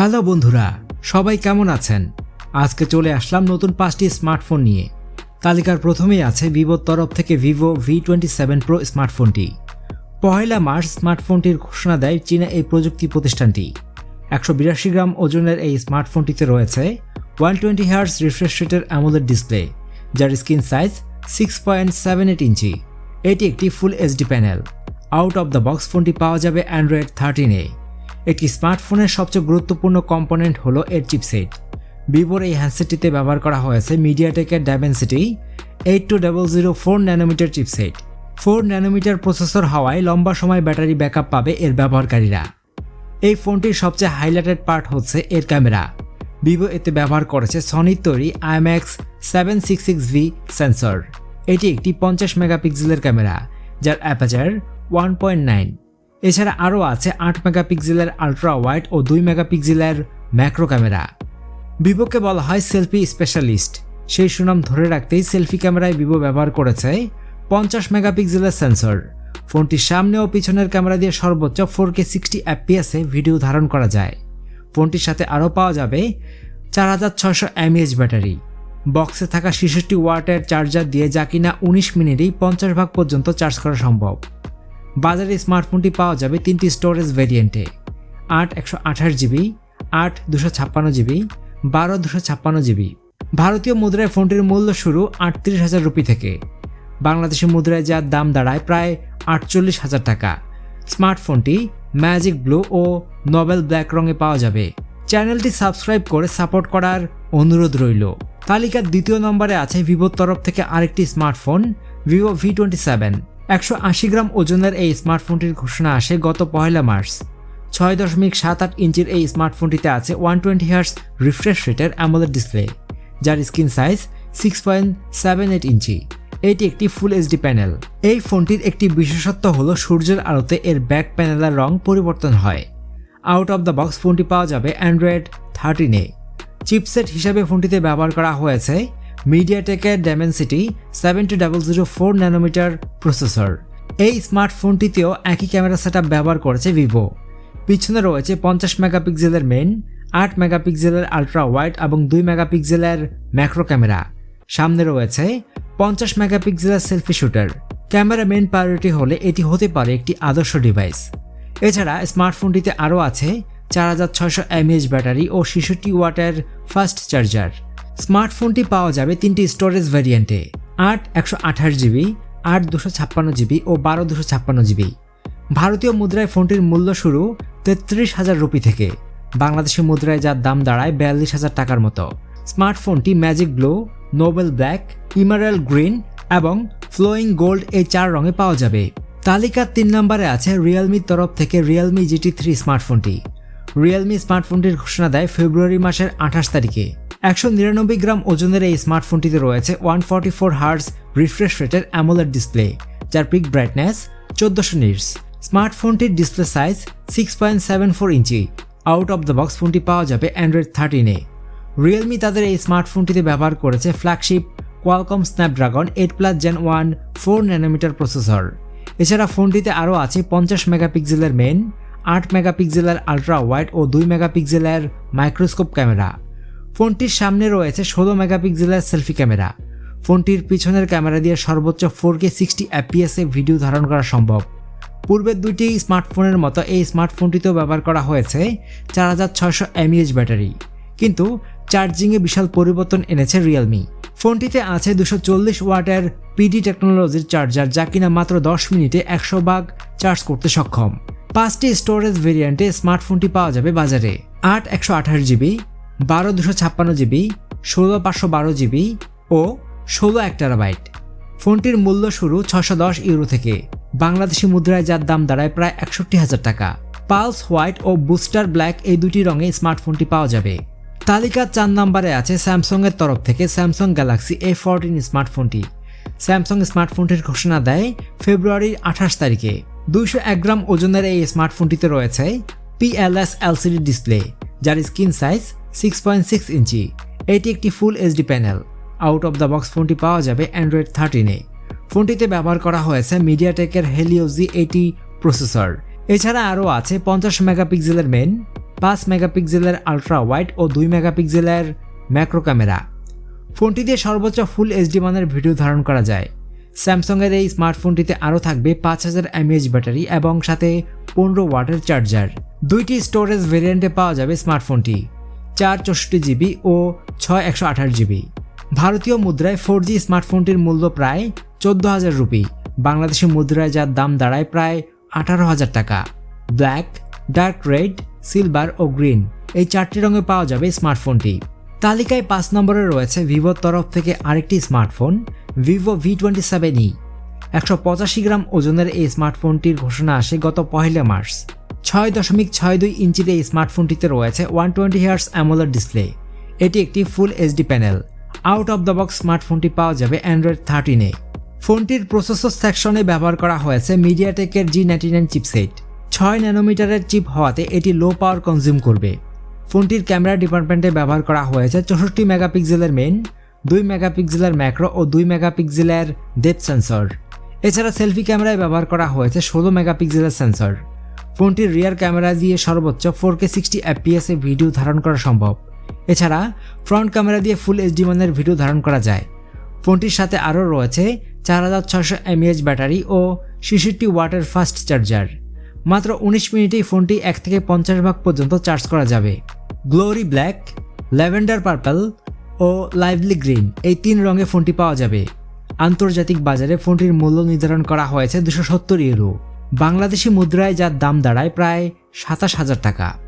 Hello বন্ধুরা, সবাই কেমন আছেন? আজকে চলে আসলাম নতুন পাঁচটি স্মার্টফোন নিয়ে। তালিকার প্রথমেই আছে ভিভোর তরফ থেকে Vivo V twenty seven Pro স্মার্টফোনটি। পহেলা মার্চ স্মার্টফোনটির ঘোষণা দেয় চীনা এই প্রযুক্তি প্রতিষ্ঠানটি। একশো বিরাশি গ্রাম ওজনের এই স্মার্টফোনটিতে রয়েছে ওয়ান টোয়েন্টি হার্স রিফ্রেশ রেটের ডিসপ্লে, যার screen size six point seven eight ইঞ্চি। এটি একটি full HD panel. Out of the box ফোনটি পাওয়া যাবে অ্যান্ড্রয়েড থার্টিনে একটি স্মার্টফোনের সবচেয়ে গুরুত্বপূর্ণ কম্পোনেন্ট হলো এর চিপসেট। ভিভোর এই হ্যান্ডসেটটিতে ব্যবহার করা হয়েছে মিডিয়াটেকের Dimensity eight two double zero four nanometer chipset. Four nanometer processor হওয়ায় লম্বা সময় ব্যাটারি ব্যাকআপ পাবে এর ব্যবহারকারীরা। এই ফোনটির সবচেয়ে হাইলাইটেড পার্ট হচ্ছে এর ক্যামেরা। ভিভো এতে ব্যবহার করেছে সনির তৈরি IMX seven six six V sensor এটি একটি পঞ্চাশ মেগাপিক্সেলের ক্যামেরা, যার অ্যাপাচার ওয়ান পয়েন্ট নাইন এছাড়া আরও আছে আট মেগাপিক্সেলের আলট্রা ওয়াইড ও দুই মেগাপিক্সেলের ম্যাক্রো ক্যামেরা। ভিভোকে বলা হয় সেলফি স্পেশালিস্ট। সেই সুনাম ধরে রাখতেই সেলফি ক্যামেরায় ভিভো ব্যবহার করেছে পঞ্চাশ মেগাপিক্সেলের সেন্সর। ফোনটির সামনে ও পিছনের ক্যামেরা দিয়ে সর্বোচ্চ ফোর কে সিক্সটি এফপিএসে ভিডিও ধারণ করা যায়। ফোনটির সাথে আরও পাওয়া যাবে চার হাজার ছশো এমএএইচ ব্যাটারি। বক্সে থাকা ছেষট্টি ওয়াটের চার্জার দিয়ে যা কিনা উনিশ মিনিটেই পঞ্চাশ ভাগ পর্যন্ত চার্জ করা সম্ভব। বাজারে স্মার্টফোনটি পাওয়া যাবে তিনটি স্টোরেজ ভেরিয়েন্টে আট একশো আঠাশ জিবি, আট দুশো ছাপ্পান্ন জিবি, বারো দুশো ছাপ্পান্ন জিবি। ভারতীয় মুদ্রায় ফোনটির মূল্য শুরু আটত্রিশ হাজার রুপি থেকে। বাংলাদেশি মুদ্রায় যার দাম দাঁড়ায় প্রায় আটচল্লিশ হাজার টাকা। স্মার্টফোনটি ম্যাজিক ব্লু ও নোবেল ব্ল্যাক রঙে পাওয়া যাবে। চ্যানেলটি সাবস্ক্রাইব করে সাপোর্ট করার অনুরোধ রইল। তালিকার দ্বিতীয় নম্বরে আছে ভিভোর তরফ থেকে আরেকটি smartphone, Vivo V twenty seven. একশো আশি গ্রাম ওজনের এই স্মার্টফোনটির ঘোষণা আসে গত পয়লা মার্চ। ছয় দশমিক সাত আট ইঞ্চির এই স্মার্টফোনটিতে আছে ওয়ান টোয়েন্টি হার্স রিফ্রেশ রেটের অ্যামোলেড ডিসপ্লে, যার screen size six point seven eight ইঞ্চি। এটি একটি ফুল এইচডি প্যানেল। এই ফোনটির একটি বিশেষত্ব হলো সূর্যের আলোতে এর ব্যাক প্যানেলের রং পরিবর্তন হয়। আউট অফ দ্য বক্স ফোনটি পাওয়া যাবে অ্যান্ড্রয়েড থার্টিনে চিপসেট হিসাবে ফোনটিতে ব্যবহার করা হয়েছে মিডিয়াটেকের seven two double zero four nanometer processor এই স্মার্টফোনটিতেও একই ক্যামেরা সেট ব্যবহার করেছে ভিভো পিছনে রয়েছে পঞ্চাশ মেগাপিক্সেলের মেন আট মেগাপিক্সেলের আলট্রা ওয়াইড এবং দুই মেগাপিক্সেলের ম্যাক্রো ক্যামেরা সামনে রয়েছে পঞ্চাশ মেগাপিক্সেলের selfie shooter camera main priority হলে এটি হতে পারে একটি আদর্শ ডিভাইস এছাড়া স্মার্টফোনটিতে আরও আছে চার হাজার ছয়শো এমএএইচ ব্যাটারি ও ছেষট্টি ওয়াটের ফাস্ট চার্জার স্মার্টফোনটি পাওয়া যাবে তিনটি স্টোরেজ ভ্যারিয়েন্টে আট একশো আঠাশ জিবি, আট দুশো ছাপ্পান্ন জিবি ও বারো দুশো ছাপ্পান্ন জিবি। ভারতীয় মুদ্রায় ফোনটির মূল্য শুরু তেত্রিশ হাজার রুপি থেকে। বাংলাদেশি মুদ্রায় যার দাম দাঁড়ায় বিয়াল্লিশ হাজার টাকার মতো। স্মার্টফোনটি magic blue, noble black, emerald green এবং ফ্লোয়িং গোল্ড এই চার রঙে পাওয়া যাবে। তালিকার তিন নম্বরে আছে রিয়েলমির তরফ থেকে রিয়েলমি জিটি থ্রি স্মার্টফোনটি। রিয়েলমি স্মার্টফোনটির ঘোষণা দেয় ফেব্রুয়ারি মাসের আঠাশ তারিখে। একশো নিরানব্বই গ্রাম ওজনের এই স্মার্টফোনটিতে রয়েছে one forty four hertz refresh রেটের অ্যামোলেড ডিসপ্লে, যার পিক ব্রাইটনেস চোদ্দশো nits. স্মার্টফোনটির display size six point seven four inch. Out of the box ফোনটি পাওয়া যাবে অ্যান্ড্রয়েড থার্টিনে রিয়েলমি তাদের এই স্মার্টফোনটিতে ব্যবহার করেছে flagship Qualcomm Snapdragon eight plus gen one four nanometer processor এছাড়া ফোনটিতে আরও আছে পঞ্চাশ মেগাপিক্সেলের মেন আট মেগাপিক্সেলের আলট্রা ওয়াইড ও দুই মেগাপিক্সেলের মাইক্রোস্কোপ ক্যামেরা ফোনটির সামনে রয়েছে ষোলো মেগাপিক্সেলের সেলফি ক্যামেরা। ফোনটির পিছনের ক্যামেরা দিয়ে সর্বোচ্চ ফোর কে সিক্সটি এফপিএসে ভিডিও ধারণ করা সম্ভব। পূর্বের দুইটি স্মার্টফোনের মতো এই স্মার্টফোনটিতেও ব্যবহার করা হয়েছে চার হাজার ছয়শো এমইএইচ ব্যাটারি। কিন্তু চার্জিংয়ে বিশাল পরিবর্তন এনেছে রিয়েলমি ফোনটিতে আছে দুশো চল্লিশ ওয়াটের পিডি টেকনোলজির চার্জার যা কিনা মাত্র দশ মিনিটে একশো ভাগ চার্জ করতে সক্ষম। পাঁচটি স্টোরেজ ভেরিয়েন্টে স্মার্টফোনটি পাওয়া যাবে বাজারে। আট একশো আঠাশ জিবি বারো দুশো ছাপ্পান্ন জিবি ষোলো পাঁচশো বারো জিবি ও ষোলো এক টেরাবাইট ফোনটির মূল্য শুরু ছশো দশ ইউরো থেকে। বাংলাদেশি মুদ্রায় যার দাম দাঁড়ায় প্রায় একষট্টি হাজার টাকা। পালস হোয়াইট ও বুস্টার ব্ল্যাক এই দুটি রঙে স্মার্টফোনটি পাওয়া যাবে। তালিকার চার নম্বরে আছে স্যামসংয়ের তরফ থেকে স্যামসাং গ্যালাক্সি এ ফোরটিন স্মার্টফোনটি। স্যামসাং স্মার্টফোনটির ঘোষণা দেয় ফেব্রুয়ারির আঠাশ তারিখে। দুইশো এক গ্রাম ওজনের এই স্মার্টফোনটিতে রয়েছে পিএলএস এলসিডি ডিসপ্লে, যার screen size six point six ইঞ্চি এটি একটি full HD panel out of the box ফোনটি পাওয়া যাবে অ্যান্ড্রয়েড থার্টিনে ফোনটিতে ব্যবহার করা হয়েছে মিডিয়াটেকের হেলিও জি এইটি প্রসেসর এছাড়া আরও আছে পঞ্চাশ মেগাপিক্সেলের মেন পাঁচ মেগাপিক্সেলের আলট্রা ওয়াইড ও দুই মেগাপিক্সেলের ম্যাক্রো ক্যামেরা ফোনটি দিয়ে সর্বোচ্চ ফুল এইচডি মানের ভিডিও ধারণ করা যায়। স্যামসংয়ের এই স্মার্টফোনটিতে আরও থাকবে পাঁচ হাজার এমএএইচ ব্যাটারি এবং সাথে পনেরো ওয়াটের চার্জার দুইটি স্টোরেজ ভেরিয়েন্টে পাওয়া যাবে স্মার্টফোনটি চার চৌষট্টি জিবি ও ছয় একশো আঠাশ জিবি। ভারতীয় মুদ্রায় ফোর জি স্মার্টফোনটির মূল্য প্রায় চোদ্দ হাজার রুপি। বাংলাদেশি মুদ্রায় যার দাম দাঁড়ায় প্রায় আঠারো হাজার টাকা। ব্ল্যাক, ডার্ক রেড, সিলভার ও গ্রিন এই চারটি রঙে পাওয়া যাবে স্মার্টফোনটি। তালিকায় পাঁচ নম্বরে রয়েছে ভিভোর তরফ থেকে আরেকটি smartphone, Vivo V twenty seven E. একশো পঁচাশি গ্রাম ওজনের এই স্মার্টফোনটির ঘোষণা আসে গত পহেলা মার্চ। ছয় দশমিক ছয় দুই ইঞ্চির এই স্মার্টফোনটিতে রয়েছে one twenty hertz AMOLED display. এটি একটি full HD panel. Out of the box স্মার্টফোনটি পাওয়া যাবে অ্যান্ড্রয়েড থার্টিনে ফোনটির প্রসেসর সেকশনে ব্যবহার করা হয়েছে মিডিয়াটেকের জি নাইনটি নাইন চিপসেট। ছয় ন্যানোমিটারের চিপ হওয়াতে এটি লো পাওয়ার কনজিউম করবে। ফোনটির ক্যামেরা ডিপার্টমেন্টে ব্যবহার করা হয়েছে চৌষট্টি মেগাপিক্সেলের মেন দুই মেগাপিক্সেলের ম্যাক্রো ও দুই মেগাপিক্সেলের ডেপথ সেন্সর এছাড়া সেলফি ক্যামেরায় ব্যবহার করা হয়েছে ষোলো মেগাপিক্সেলের সেন্সর ফোনটির রিয়ার ক্যামেরা দিয়ে সর্বোচ্চ ফোর কে সিক্সটি এফপিএসে ভিডিও ধারণ করা সম্ভব। এছাড়া, ফ্রন্ট ক্যামেরা দিয়ে ফুল এইচডি মানের ভিডিও ধারণ করা যায়। ফোনটির সাথে আরও রয়েছে চার হাজার ছশো এমএএইচ ব্যাটারি ও ছেষট্টি ওয়াটের ফাস্ট চার্জার। মাত্র উনিশ মিনিটেই ফোনটি এক থেকে পঞ্চাশ ভাগ পর্যন্ত চার্জ করা যাবে। গ্লোরি ব্ল্যাক, ল্যাভেন্ডার পার্পল ও লাইভলি গ্রিন এই তিন রঙে ফোনটি পাওয়া যাবে। আন্তর্জাতিক বাজারে ফোনটির মূল্য নির্ধারণ করা হয়েছে দুশো সত্তর ইউরো। বাংলাদেশি মুদ্রায় যার দাম দাঁড়ায় প্রায় সাতাশ হাজার টাকা।